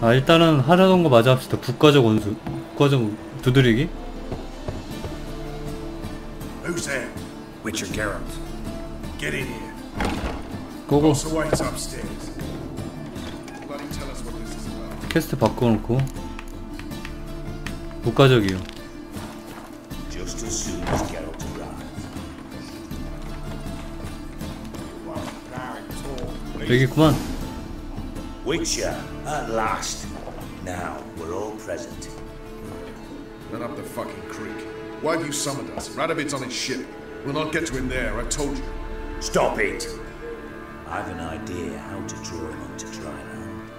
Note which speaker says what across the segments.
Speaker 1: 아 일단은 하려던 거 마저 합시다 국가적 원수 국가적 두드리기
Speaker 2: Who's there?
Speaker 3: Witcher Geralt.
Speaker 2: Get in here.
Speaker 1: 고고
Speaker 2: Boss awaits upstairs. Bloody tell us what this is about.
Speaker 1: 퀘스트 바꿔놓고 국가적이요
Speaker 4: Just as soon as Geralt arrives.
Speaker 1: 여기구만
Speaker 4: Witcher, uh, at last. Now we're all present.
Speaker 2: Run up the fucking creek. Why have you summoned us? Radovid's on his ship. We'll not get to him there, I told you.
Speaker 4: Stop it! I've an idea how to draw him onto dry land.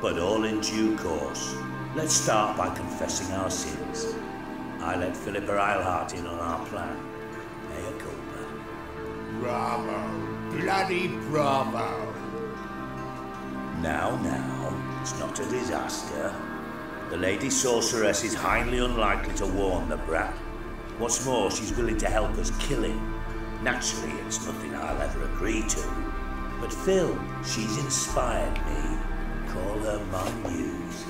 Speaker 4: But all in due course. Let's start by confessing our sins. I let Philippa Eilhart in on our plan. Mea culpa.
Speaker 5: Bravo. Bloody bravo.
Speaker 4: Now, now, it's not a disaster. The Lady Sorceress is highly unlikely to warn the brat. What's more, she's willing to help us kill him. Naturally, it's nothing I'll ever agree to. But Phil, she's inspired me. Call her my muse.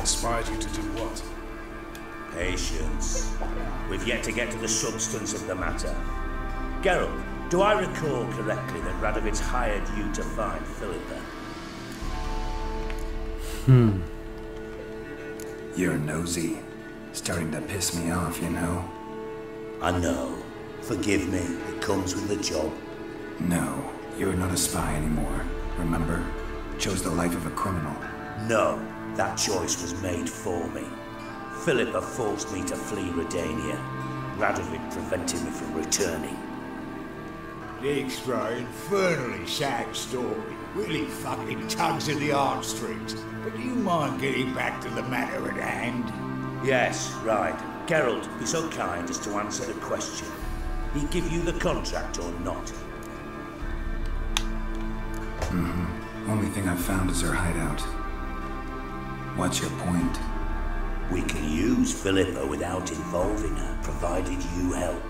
Speaker 2: Inspired you to do what?
Speaker 4: Patience. We've yet to get to the substance of the matter. Geralt, do I recall correctly that Radovid's hired you to find Philippa? Hmm.
Speaker 3: You're nosy. Starting to piss me off, you know?
Speaker 4: I know. Forgive me. It comes with the job.
Speaker 3: No, you're not a spy anymore. Remember? Chose the life of a criminal.
Speaker 4: No, that choice was made for me. Philippa forced me to flee Redania. Radovid prevented me from returning.
Speaker 5: The extra infernally sad story. Really fucking tugs at the heartstrings. But do you mind getting back to the matter at hand?
Speaker 4: Yes, right. Geralt, be so kind as to answer the question. He give you the contract or not? Mm-hmm.
Speaker 3: Only thing I've found is her hideout. What's your point?
Speaker 4: We can use Philippa without involving her, provided you help.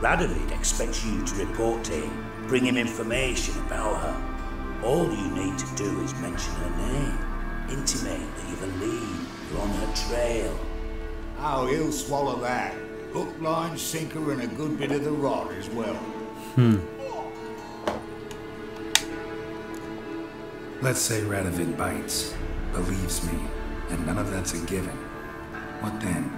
Speaker 4: Radovid expects you to report to him, bring him information about her. All you need to do is mention her name, intimate that you believe you're on her trail.
Speaker 5: Oh, he'll swallow that. Hook, line, sinker, and a good bit of the rod as well. Hmm.
Speaker 3: Let's say Radovid bites, believes me, and none of that's a given. What then?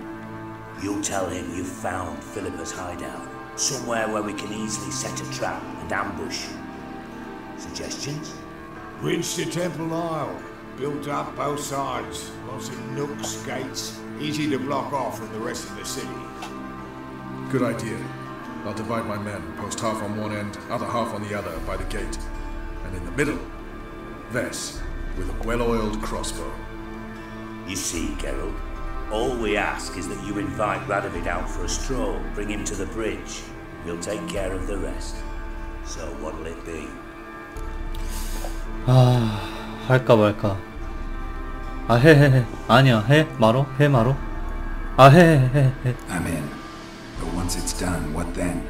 Speaker 4: You'll tell him you found Philippa's hideout, somewhere where we can easily set a trap and ambush. Suggestions?
Speaker 5: Bridge to Temple Isle. Built up both sides. Lots of nooks, gates. Easy to block off from the rest of the city.
Speaker 2: Good idea. I'll divide my men, post half on one end, other half on the other, by the gate. And in the middle, Vess, with a well-oiled crossbow.
Speaker 4: You see, Geralt, all we ask is that you invite Radovid out for a stroll, bring him to the bridge. We'll take care of the rest. So what'll it be?
Speaker 1: 아 할까 말까 아 해 해 해 아니야 해 말어 해 말어 아 해 해 해해
Speaker 3: I'm in. But once it's done, what then?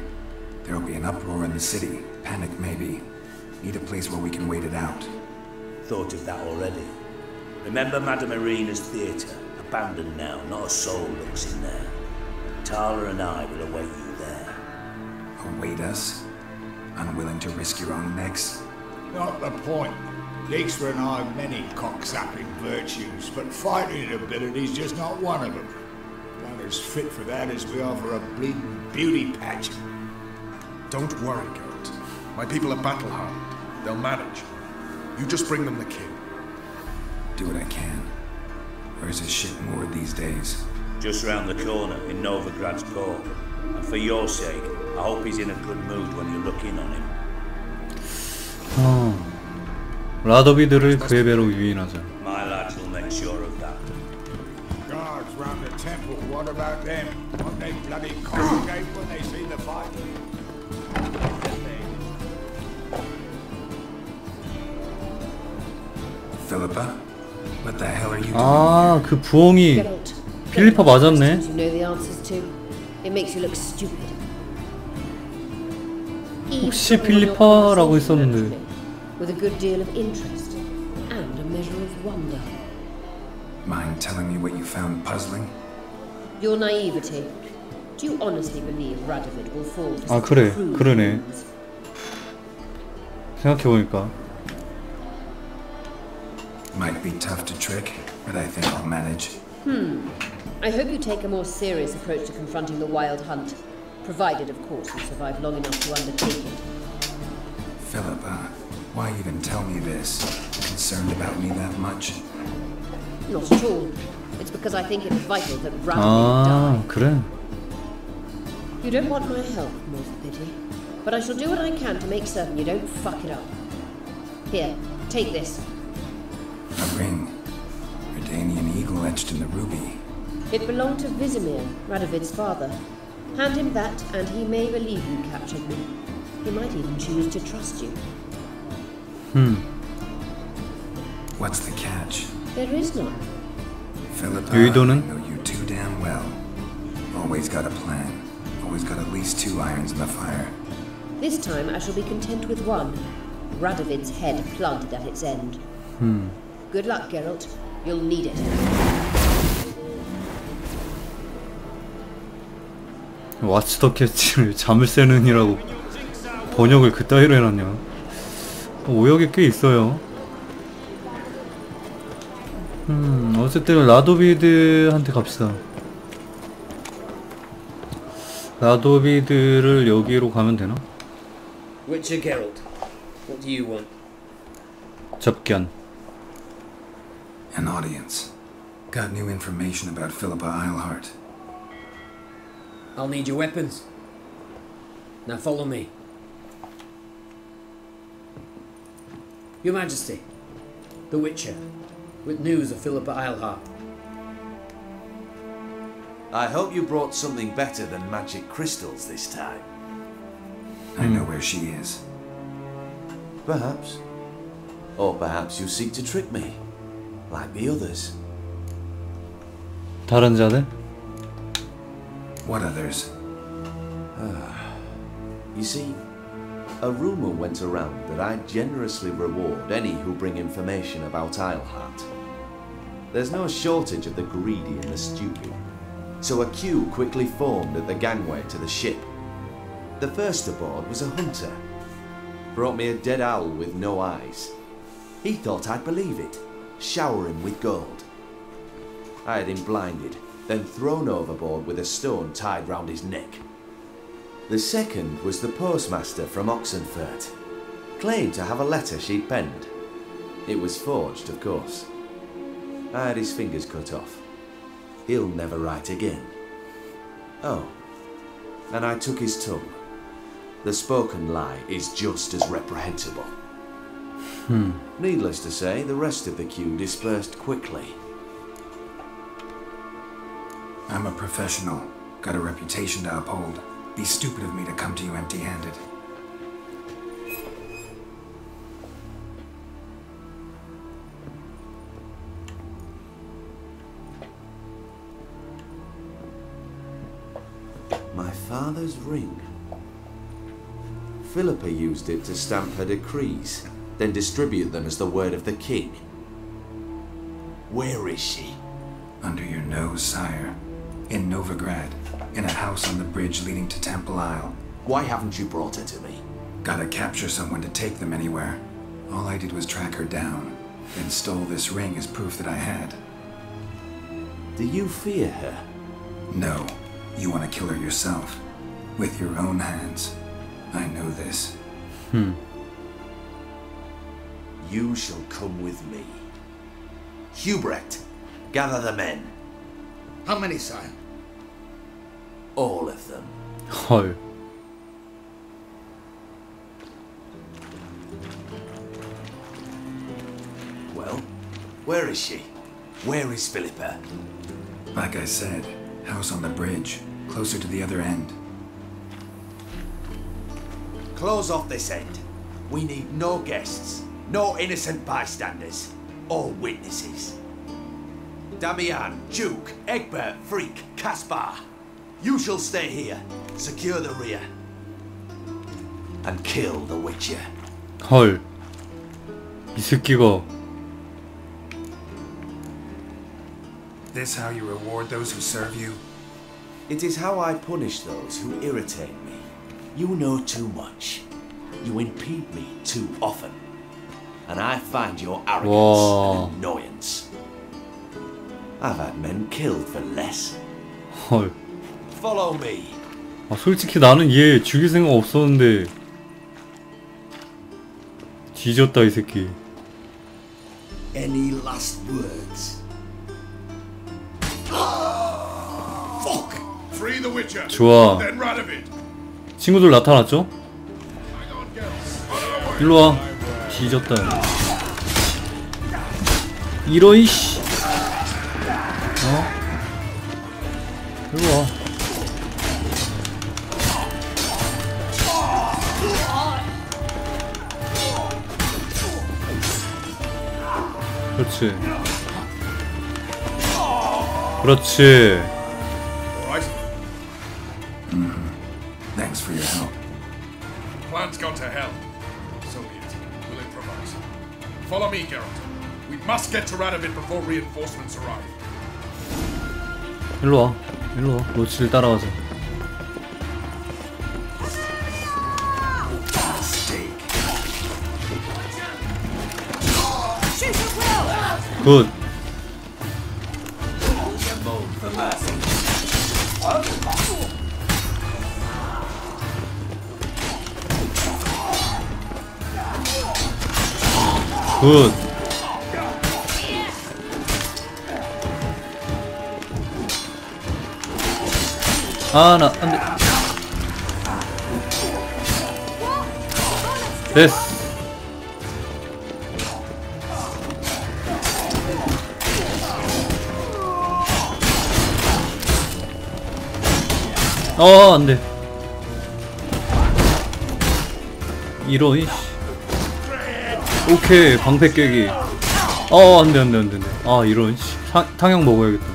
Speaker 3: There'll be an uproar in the city. Panic, maybe. Need a place where we can wait it out.
Speaker 4: Thought of that already. Remember Madame Arena's theatre? Abandoned now, not a soul looks in there. Tala and I will await you there.
Speaker 3: Await us? Unwilling to risk your own necks?
Speaker 5: Not the point. Dijkstra and I have many cocksucking virtues, but fighting ability's just not one of them. Not as fit for that as we are for a bleeding beauty pageant.
Speaker 2: Don't worry, Geralt. My people are battle-hardened. They'll manage. You just bring them the king.
Speaker 3: Do what I can. Where's his ship moored these days?
Speaker 4: Just round the corner in Novigrad's port. And for your sake, I hope he's in a good mood when you look in on him.
Speaker 1: 어. 라더비드를 그의 배로 유인하자
Speaker 4: My lads will make sure of that.
Speaker 5: Guards round the temple, what about them? Won't they bloody congregate when they see the fight?
Speaker 3: Philippa?
Speaker 1: 아 그 부엉이. 필리파 맞았네. 혹시 필리파라고 했었는데.
Speaker 6: With a good deal of interest. measure of wonder.
Speaker 3: Mind telling me what you found puzzling?
Speaker 6: Your naivety. Do you honestly believe Radovid will fall to
Speaker 1: 아, 그래. 그러네.
Speaker 6: means?
Speaker 1: 생각해 보니까.
Speaker 3: Might be tough to trick, but I think I'll manage. Hmm.
Speaker 6: I hope you take a more serious approach to confronting the wild hunt. Provided, of course, you survive long enough to undertake it.
Speaker 3: Philippa, why even tell me this? Concerned about me that much?
Speaker 6: Not at all. It's because I think it's vital that Ram
Speaker 1: ah,
Speaker 6: die.
Speaker 1: 그래.
Speaker 6: You don't want my help, most pity. But I shall do what I can to make certain you don't fuck it up. Here, take this.
Speaker 3: in the ruby.
Speaker 6: It belonged to Vizimir, Radovid's father. Hand him that, and he may believe you captured me. He might even choose to trust you. Hmm.
Speaker 3: What's the catch?
Speaker 6: There is none.
Speaker 1: Philip,
Speaker 3: I know you too damn well. Always got a plan. Always got at least two irons in the fire.
Speaker 6: This time I shall be content with one. Radovid's head planted at its end. Hmm. Good luck, Geralt. You'll need it.
Speaker 1: 왓츠 더 캐치를 잠을 새는 이라고 번역을 그따위로 해놨냐. 오역이 꽤 있어요. 음, 어쨌든 라도비드한테 갑시다. 라도비드를 여기로 가면 되나?
Speaker 7: Witcher Geralt, what do you want?
Speaker 1: 접견.
Speaker 3: An audience. Got new information about Philippa Eilhart.
Speaker 7: I'll need your weapons. Now follow me. Your Majesty, the Witcher, with news of Philippa Eilhart.
Speaker 8: I hope you brought something better than magic crystals this time.
Speaker 3: I know where she is.
Speaker 8: Perhaps. Or perhaps you seek to trick me, like the others.
Speaker 1: 다른 자들?
Speaker 3: What others? Ah.
Speaker 8: You see, a rumour went around that I generously reward any who bring information about Isleheart. There's no shortage of the greedy and the stupid, so a queue quickly formed at the gangway to the ship. The first aboard was a hunter. Brought me a dead owl with no eyes. He thought I'd believe it, shower him with gold. I had him blinded, then thrown overboard with a stone tied round his neck. The second was the postmaster from Oxenfurt. Claimed to have a letter she'd penned. It was forged, of course. I had his fingers cut off. He'll never write again. Oh, and I took his tongue. The spoken lie is just as reprehensible. Hmm. Needless to say, the rest of the queue dispersed quickly.
Speaker 3: I'm a professional. Got a reputation to uphold. Be stupid of me to come to you empty handed.
Speaker 8: My father's ring. Philippa used it to stamp her decrees, then distribute them as the word of the king. Where is she?
Speaker 3: Under your nose, sire. In Novigrad. In a house on the bridge leading to Temple Isle.
Speaker 8: Why haven't you brought her to me?
Speaker 3: Gotta capture someone to take them anywhere. All I did was track her down, then stole this ring as proof that I had.
Speaker 8: Do you fear her?
Speaker 3: No, you want to kill her yourself. With your own hands. I know this. Hmm.
Speaker 8: You shall come with me. Hubrecht, gather the men.
Speaker 5: How many, sire?
Speaker 8: All of them.
Speaker 1: 헐.
Speaker 8: Well, where is she? Where is Philippa?
Speaker 3: Like I said, house on the bridge, closer to the other end.
Speaker 8: Close off this end. We need no guests, no innocent bystanders, or witnesses. Damian, Duke, Egbert, Freak, Caspar. You shall stay here, secure the rear, and kill the Witcher.
Speaker 1: 헐. 이 새끼가
Speaker 3: This how you reward those who serve you?
Speaker 4: It is how I punish those who irritate me. You know too much. You impede me too often. And I find your arrogance
Speaker 1: Whoa.
Speaker 4: an annoyance. I've had men killed for less.
Speaker 1: 헐.
Speaker 4: Follow me.
Speaker 1: 아, 솔직히 나는 얘 죽일 생각 없었는데 뒤졌다 이 새끼.
Speaker 5: Any last words?
Speaker 2: Fuck! Free the Witcher!
Speaker 1: 좋아.
Speaker 2: Then!
Speaker 1: 친구들 나타났죠? 일로 와. 뒤졌다. 이런 씨. 어? 일로 와. 그렇지. 그렇지.
Speaker 2: Alright.
Speaker 3: Thanks for your help.
Speaker 2: Plan's gone to hell. So be it. We'll improvise. Follow me, Geralt. We must get to Radovid before reinforcements arrive.
Speaker 1: 일로 와. 일로 와. 로치를 따라가자. 굿. 굿. 아, 나, 안 돼. 됐어. 어, 안 돼. 이런, 씨. 오케이, 방패 깨기. 어, 안 돼, 안 돼, 안 돼. 안 돼. 아, 이런, 씨. 타, 탕약 먹어야겠다.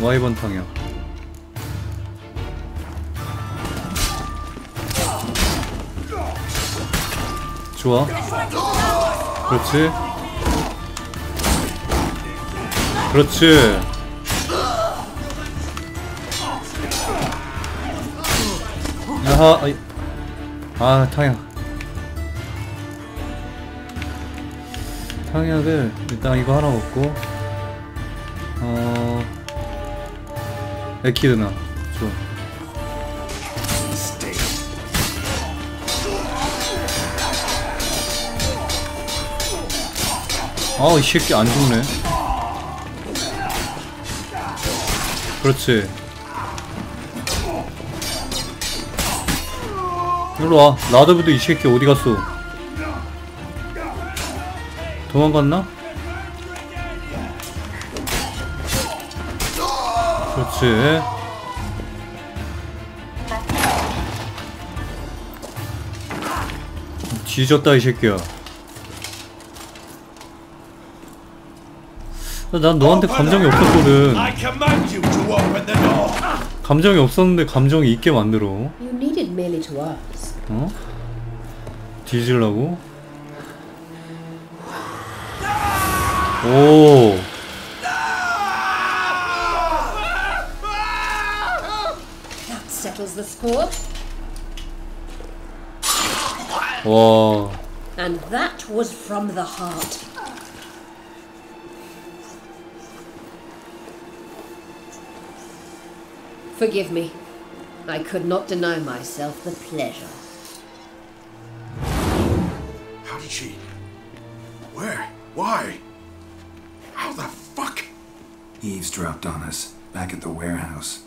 Speaker 1: 와이번 탕약. 좋아. 그렇지. 그렇지. 야하, 아이. 아, 탕약. 탕약을 일단 이거 하나 먹고, 어, 에키드나. 좋아.
Speaker 3: Steak.
Speaker 1: 아, 이 새끼 안 죽네. 그렇지. 일로 와. 라드브드 이 새끼 어디 갔어? 도망갔나? 그렇지. 뒤졌다 이 새끼야. 난 너한테 감정이 없었거든. 감정이 없었는데 감정이 있게 만들어.
Speaker 6: You needed merely to ask.
Speaker 1: 어? 뒤질라고? 오.
Speaker 6: That settles the score.
Speaker 1: 와.
Speaker 6: And that was from the heart. Forgive me. I could not deny myself the pleasure.
Speaker 2: How did she? Where? Why? How the fuck?
Speaker 3: Eavesdropped on us, back at the warehouse.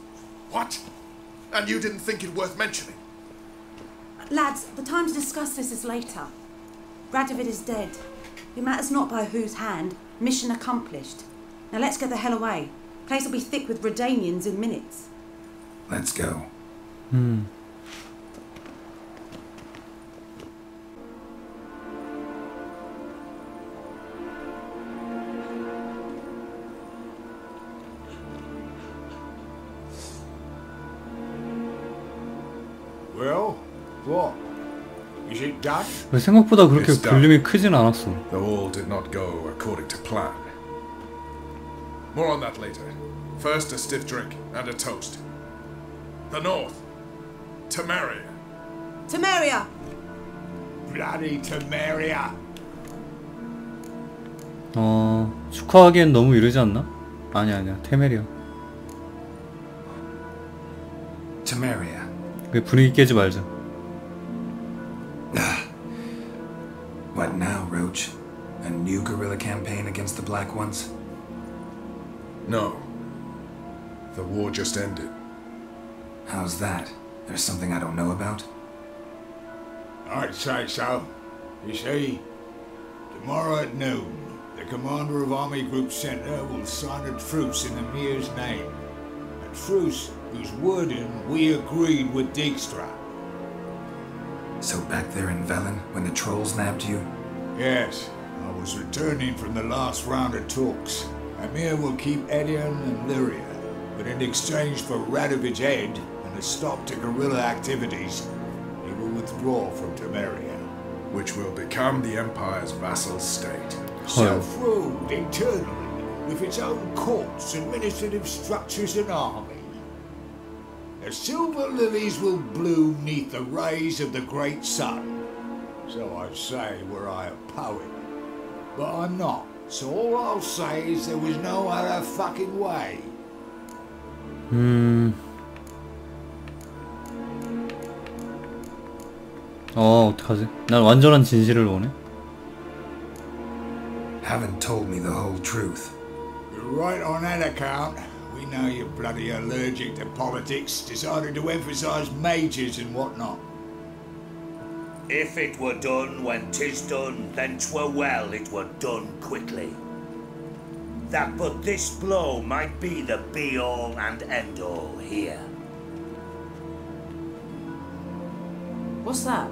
Speaker 2: What? And you didn't think it worth mentioning?
Speaker 9: Lads, the time to discuss this is later. Radovid is dead. It matters not by whose hand. Mission accomplished. Now let's get the hell away. Place will be thick with Redanians in minutes.
Speaker 3: Let's go.
Speaker 5: Well,
Speaker 1: 생각보다 그렇게. 볼륨이 크진 않았어.
Speaker 2: Though all did not go according to plan. More on that later. First, a stiff drink and a toast. The North. Temeria.
Speaker 9: Temeria!
Speaker 5: Bloody Temeria.
Speaker 1: 어 축하하기엔 너무 이르지 않나? 아니야 아니야 테메리야.
Speaker 3: Temeria.
Speaker 1: 그 분위기 깨지 말자.
Speaker 3: New guerrilla campaign against the Black Ones?
Speaker 2: No. The war just ended.
Speaker 3: How's that? There's something I don't know about?
Speaker 5: I'd say so. You see, tomorrow at noon, the commander of Army Group Center will sign a truce in the Mir's name. A truce whose wording we agreed with Dijkstra.
Speaker 3: So back there in Velen, when the trolls nabbed you?
Speaker 5: Yes, I was returning from the last round of talks. Amir will keep Edion and Lyria, but in exchange for Radovich Head and a stop to guerrilla activities, he will withdraw from Temeria.
Speaker 2: which will become the Empire's vassal state.
Speaker 5: Self-ruled internally, with its own courts, administrative structures and army. The silver lilies will bloom neath the rays of the great sun. So I'd say were I a poet But I'm not. So all I'll say is there was no other fucking way.
Speaker 1: 음. 어 어떡하지? 난 완전한 진실을 원해.
Speaker 3: Haven't told me the whole truth.
Speaker 5: You're right on that account. We know you're bloody allergic to politics, decided to emphasise majors and whatnot.
Speaker 4: If it were done when 'tis done, then 'twere well it were done quickly. That but this blow might be the be all and end all here.
Speaker 9: What's that?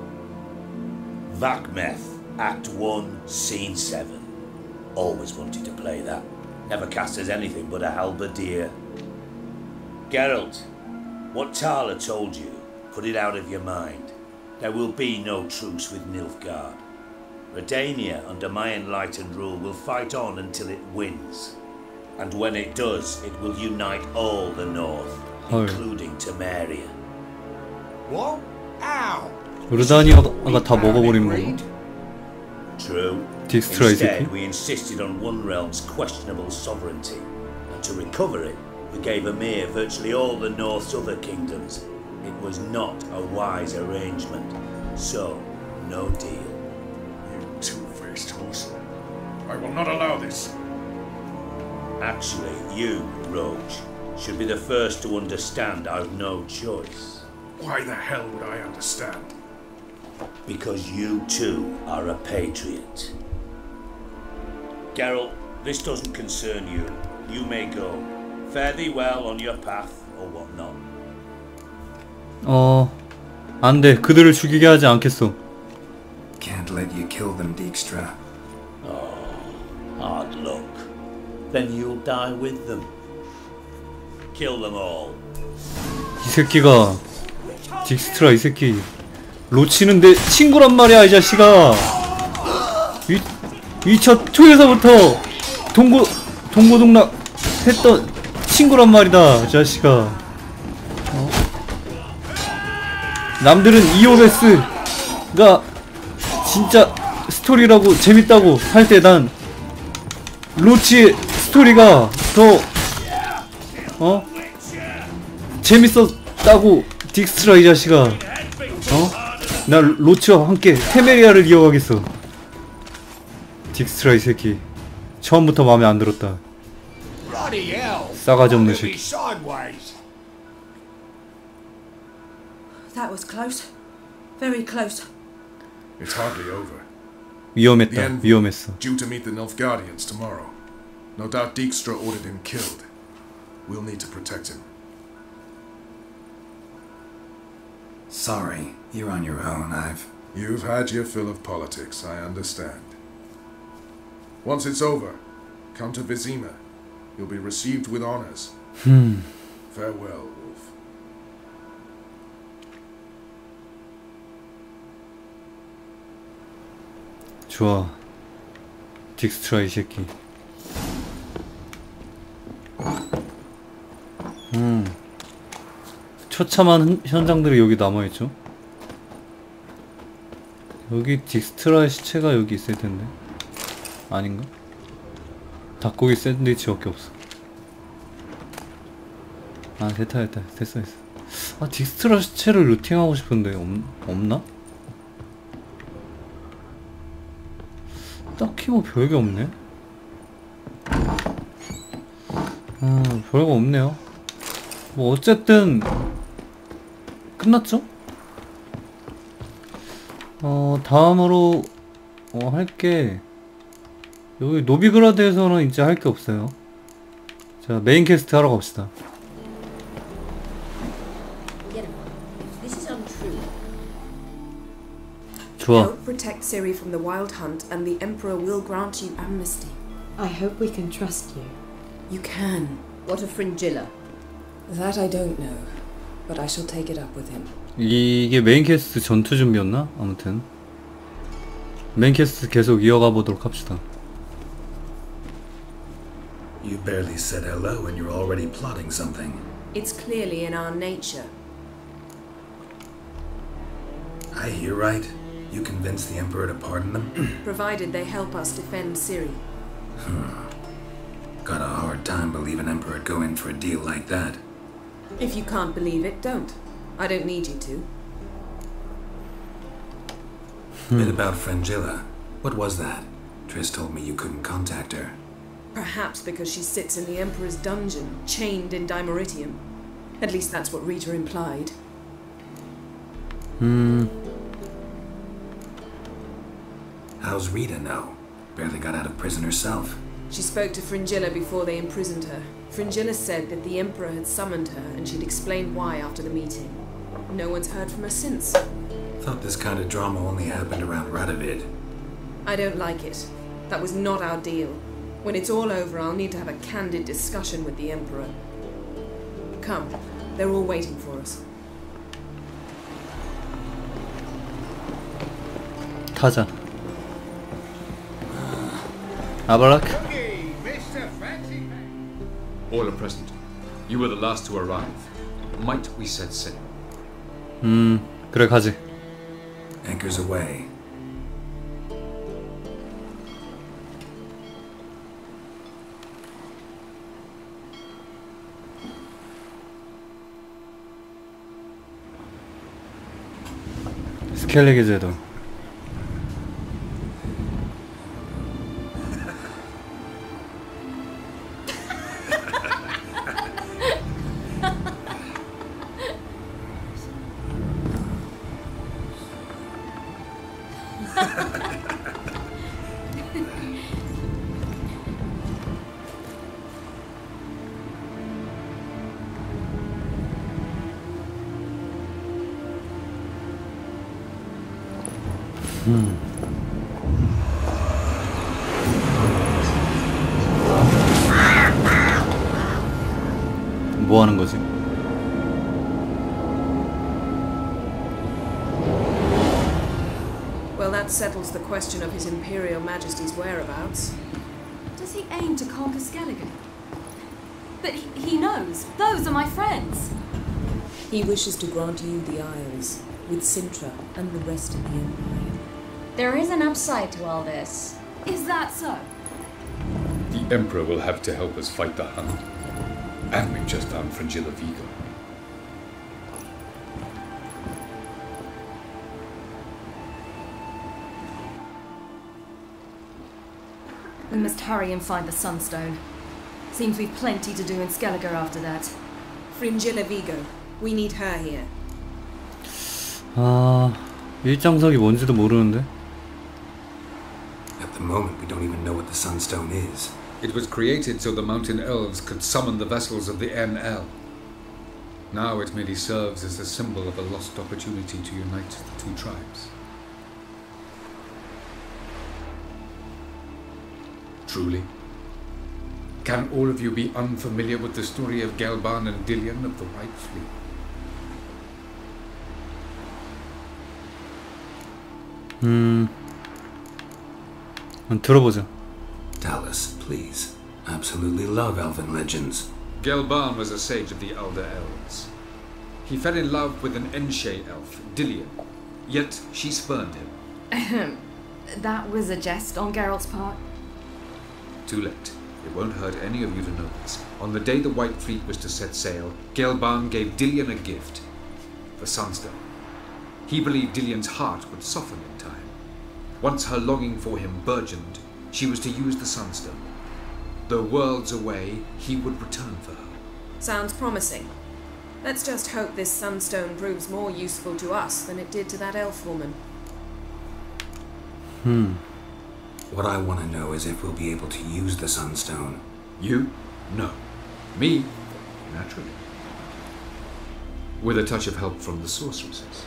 Speaker 4: Vakmeth, Act 1, Scene 7. Always wanted to play that. Never cast as anything but a halberdier. Geralt, what Tala told you, put it out of your mind. There will be no truce with Nilfgaard. Redania, under my enlightened rule, will fight on until it wins. And when it does, it will unite all the North,
Speaker 1: 헐.
Speaker 4: including Temeria.
Speaker 5: What? How?
Speaker 1: 루다니아가 다 먹어버린
Speaker 5: Agreed?
Speaker 1: 건가?
Speaker 4: True.
Speaker 1: Dijkstra is the
Speaker 4: Instead,
Speaker 1: king?
Speaker 4: we insisted on one realm's questionable sovereignty, and to recover it, we gave Emir virtually all the North's other kingdoms. it was not a wise arrangement, so no deal.
Speaker 2: You two-faced horse. I will not allow this.
Speaker 4: Actually, you, Roach, should be the first to understand I've no choice,
Speaker 2: Why the hell would I understand?
Speaker 4: because you too are a patriot. Geralt, this doesn't concern you. You may go. Fare thee well on your path, or whatnot.
Speaker 1: 어 안돼 그들을 죽이게 하지 않겠어.
Speaker 3: Can't let you kill them, Dijkstra.
Speaker 4: Hard luck. Then you'll die with them. Kill them all.
Speaker 1: 이 새끼가 딕스트라 이 새끼 로치는데 친구란 말이야 이 자식아 이, 이첫 투에서부터 동고 동고동락 했던 친구란 말이다 이 자식아 남들은 이오베스가 진짜 스토리라고 재밌다고 할 때 난 로치의 스토리가 더 어? 재밌었다고 딕스트라 이 자식아 어? 나 로치와 함께 테메리아를 이어가겠어 딕스트라 이 새끼 처음부터 마음에 안 들었다! 싸가지 없는 새끼
Speaker 9: That was close. Very close.
Speaker 2: It's hardly over.
Speaker 1: The envoy,
Speaker 2: due to meet the Nilfgaardians tomorrow. No doubt Dijkstra ordered him killed. We'll need to protect him.
Speaker 3: Sorry, you're on your own, I've...
Speaker 2: You've had your fill of politics, I understand. Once it's over, come to Vizima. You'll be received with honors. Hmm. Farewell,
Speaker 1: 좋아. 딕스트라 이 새끼. 음. 처참한 현- 현장들이 여기 남아있죠? 여기 딕스트라의 시체가 여기 있을 텐데. 아닌가? 닭고기 샌드위치밖에 없어. 아, 됐다, 됐다. 됐어, 됐어. 아, 딕스트라 시체를 루팅하고 싶은데, 없, 없나? 딱히 뭐 별게 없네. 아, 별거 없네요. 뭐, 어쨌든, 끝났죠? 어, 다음으로, 어, 할게, 여기 노비그라드에서는 이제 할 게 없어요. 자, 메인 캐스트 하러 갑시다.
Speaker 6: Untrue.
Speaker 1: 좋아.
Speaker 10: Help protect Ciri from the Wild Hunt, and the Emperor will grant you amnesty.
Speaker 11: I hope we can trust you.
Speaker 10: You can.
Speaker 6: What of Fringilla?
Speaker 10: That I don't know, but I shall take it up with him.
Speaker 1: 이게 메인 캐스트 전투 준비였나? 아무튼. 메인 캐스트 계속 이어가 보도록 합시다.
Speaker 3: You barely said hello and you're already plotting something.
Speaker 10: It's clearly in our nature.
Speaker 3: I hear right. You convinced the Emperor to pardon them?
Speaker 10: provided they help us defend Ciri. Hmm.
Speaker 3: Got a hard time believing Emperor'd go in for a deal like that.
Speaker 10: If you can't believe it, don't. I don't need you to.
Speaker 3: Bit about Frangilla. What was that? Triss told me you couldn't contact her.
Speaker 10: Perhaps because she sits in the Emperor's dungeon, chained in Dimeritium. At least that's what Rita implied.
Speaker 1: 음,
Speaker 3: How's Rita know? Barely got out of prison herself.
Speaker 10: She spoke to Fringilla before they imprisoned her. Fringilla said that the Emperor had summoned her and she'd explained why after the meeting. No one's heard from her since.
Speaker 3: Thought this kind of drama only happened around Radovid.
Speaker 10: I don't like it. That was not our deal. When it's all over, I'll need to have a candid discussion with the Emperor. Come, they're all waiting for us.
Speaker 1: 가자. 아바락.
Speaker 5: Okay, Mr. Fancy
Speaker 12: All are present. You were the last to arrive. Might we set sail?
Speaker 1: 음, 그래 가지.
Speaker 3: Anchors away.
Speaker 1: 스켈리게 제도.
Speaker 10: う
Speaker 11: ん。He
Speaker 10: wishes to grant you the Isles, with Sintra and the rest of the Empire.
Speaker 13: There is an upside to all this.
Speaker 11: Is that so?
Speaker 12: The Emperor will have to help us fight the Hunt. And we've just found Frangilla Vigo.
Speaker 11: We must hurry and find the Sunstone. Seems we've plenty to do in Skellige after that.
Speaker 10: Fringilla Vigo. We need her here.
Speaker 1: 아, 일장석이 뭔지도 모르는데.
Speaker 3: At the moment, we don't even know what the Sunstone is.
Speaker 12: It was created so the mountain elves could summon the vessels of the NL. Now it merely serves as a symbol of a lost opportunity to unite the two tribes. Truly? Can all of you be unfamiliar with the story of Gelban and Dillion of the White Fleet?
Speaker 1: 음, 한번 들어보자.
Speaker 3: Dallas, please. Absolutely love elven legends.
Speaker 12: Gelban was a sage of the Elder Elves. He fell in love with an Enshe elf, Dillion, yet she spurned him.
Speaker 11: Ahem. that was a jest on Geralt's part.
Speaker 12: Too late. It won't hurt any of you to know this. On the day the White Fleet was to set sail, Gelban gave Dillion a gift the Sunstone. He believed Dillion's heart would soften in time. Once her longing for him burgeoned, she was to use the Sunstone. Though worlds away, he would return for her.
Speaker 10: Sounds promising. Let's just hope this sunstone proves more useful to us than it did to that elf woman.
Speaker 1: Hmm.
Speaker 3: What I want to know is if we'll be able to use the Sunstone.
Speaker 12: You? No. Me? Naturally. With a touch of help from the sorceresses.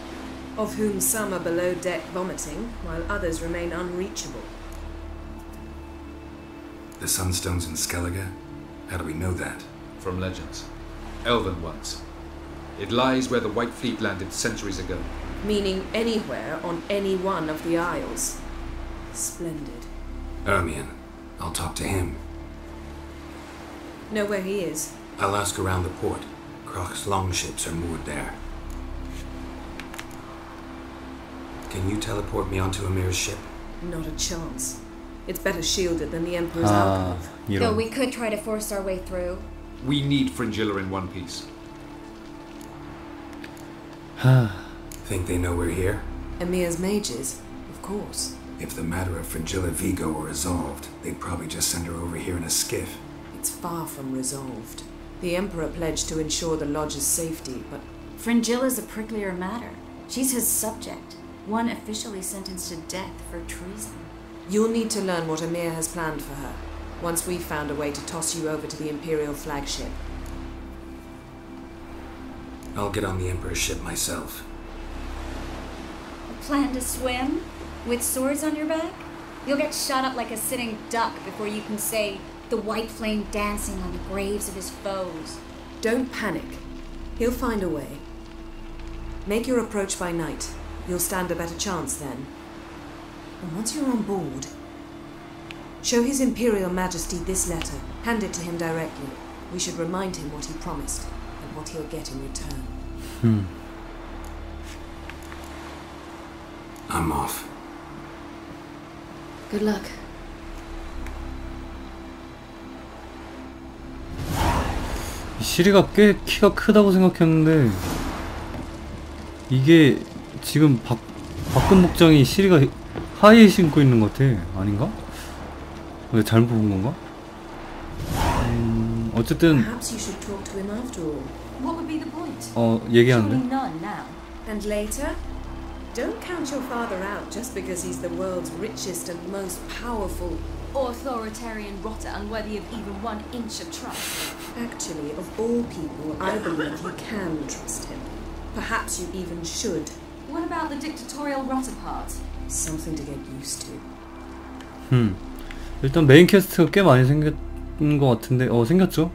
Speaker 10: Of whom some are below deck vomiting, while others remain unreachable.
Speaker 3: The Sunstone's in Skellige? How do we know that?
Speaker 12: From legends. Elven ones. It lies where the White Fleet landed centuries ago.
Speaker 10: Meaning anywhere on any one of the isles. Splendid.
Speaker 3: Ermion. I'll talk to him.
Speaker 10: Know where he is?
Speaker 3: I'll ask around the port. Croc's longships are moored there. Can you teleport me onto Amir's ship?
Speaker 10: Not a chance. It's better shielded than the Emperor's
Speaker 1: uh,
Speaker 10: alcove.
Speaker 13: Though we could try to force our way through.
Speaker 12: We need Fringilla in one piece.
Speaker 3: Think they know we're here?
Speaker 10: Amir's mages, of course.
Speaker 3: If the matter of Fringilla Vigo were resolved, they'd probably just send her over here in a skiff.
Speaker 10: It's far from resolved. The Emperor pledged to ensure the Lodge's safety, but...
Speaker 13: Fringilla's a pricklier matter. She's his subject one officially sentenced to death for treason.
Speaker 10: you'll need to learn what Amir has planned for her, once we've found a way to toss you over to the Imperial flagship.
Speaker 3: I'll get on the Emperor's ship myself.
Speaker 13: A plan to swim? With swords on your back? You'll get shot up like a sitting duck before you can say, the white flame dancing on the graves of his foes.
Speaker 10: Don't panic. He'll find a way. Make your approach by night. You'll stand a better chance then. And once you're on board, show His Imperial Majesty this letter. Hand it to him directly. We should remind him what he promised and what he'll get in return.
Speaker 1: 음.
Speaker 3: I'm off.
Speaker 6: Good luck.
Speaker 1: 이 시리가 꽤 키가 크다고 생각했는데 이게 지금 박, 박근 목장이 시리가 하이에 신고 있는 것 같아 아닌가? 내가 잘못 본 건가? 음, 어쨌든
Speaker 10: Perhaps you should talk to him after all.
Speaker 11: What would be the point?
Speaker 1: 어 얘기하는데
Speaker 11: Surely none now.
Speaker 10: And later? Don't count your father out just because he's the world's richest and most powerful.
Speaker 11: Authoritarian rotter unworthy of even one inch of trust.
Speaker 10: Actually, of all people, I believe you can trust him. Perhaps you even should.
Speaker 11: What about the dictatorial rotter part?
Speaker 10: Something to get used to.
Speaker 1: 음. 일단 메인 캐스트가 꽤 많이 생긴 것 같은데 어 생겼죠?